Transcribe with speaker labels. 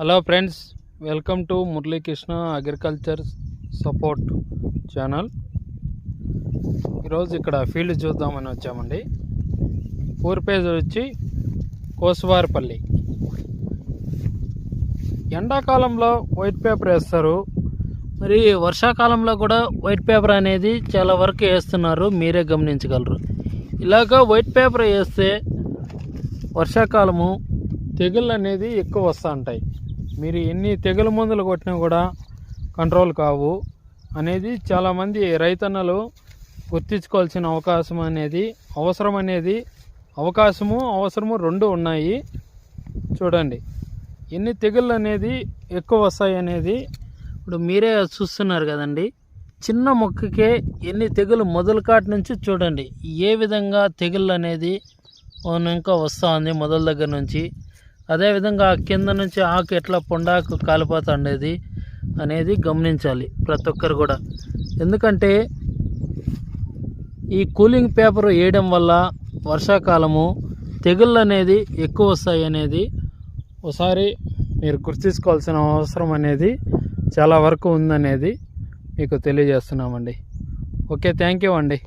Speaker 1: Hello friends welcome to Muralikrishna agriculture support channel ఈరోజు ఇక్కడ field చూద్దామని వచ్చామండి. ఊరి పేజ్ వచ్చి కోసువారిపల్లి. ఎండాకాలంలో వైట్ పేపర్ వేస్తారు. మరి వర్షాకాలంలో కూడా వైట్ పేపర్ అనేది చాలా వరకు వేస్తున్నారు. మీరే గమనించగలరు. ఇలాగా వైట్ పేపర్ వేస్తే వర్షాకాలము తెగుళ్ళు అనేది ఎక్కువ వస్తూ ఉంటాయి మీరు ఎన్ని తెగులు మందులు కొట్టినా కూడా కంట్రోల్ కావు అనేది చాలామంది రైతన్నలు గుర్తించుకోవాల్సిన అవకాశం అనేది అవసరం అనేది అవకాశము అవసరము రెండు ఉన్నాయి. చూడండి. ఎన్ని తెగుళ్ళు అనేది ఎక్కువ వస్తాయి అనేది ఇప్పుడు మీరే చూస్తున్నారు కదండి. చిన్న మొక్కకే ఎన్ని తెగులు మొదలు కాటి నుంచి చూడండి. ఏ విధంగా తెగుళ్ళు అనేది ఇంకా వస్తూ ఉంది మొదల దగ్గర నుంచి. అదేవిధంగా కింద నుంచి ఆకు ఎట్లా పొండాకు కాలిపోతుండేది అనేది గమనించాలి ప్రతి ఒక్కరు కూడా. ఎందుకంటే ఈ కూలింగ్ పేపర్ వేయడం వల్ల వర్షాకాలము తెగుళ్ళు అనేది ఎక్కువ వస్తాయి అనేది ఒకసారి మీరు గుర్తించుకోవాల్సిన అవసరం అనేది చాలా వరకు ఉందనేది మీకు తెలియజేస్తున్నామండి. ఓకే థ్యాంక్ యూ అండి.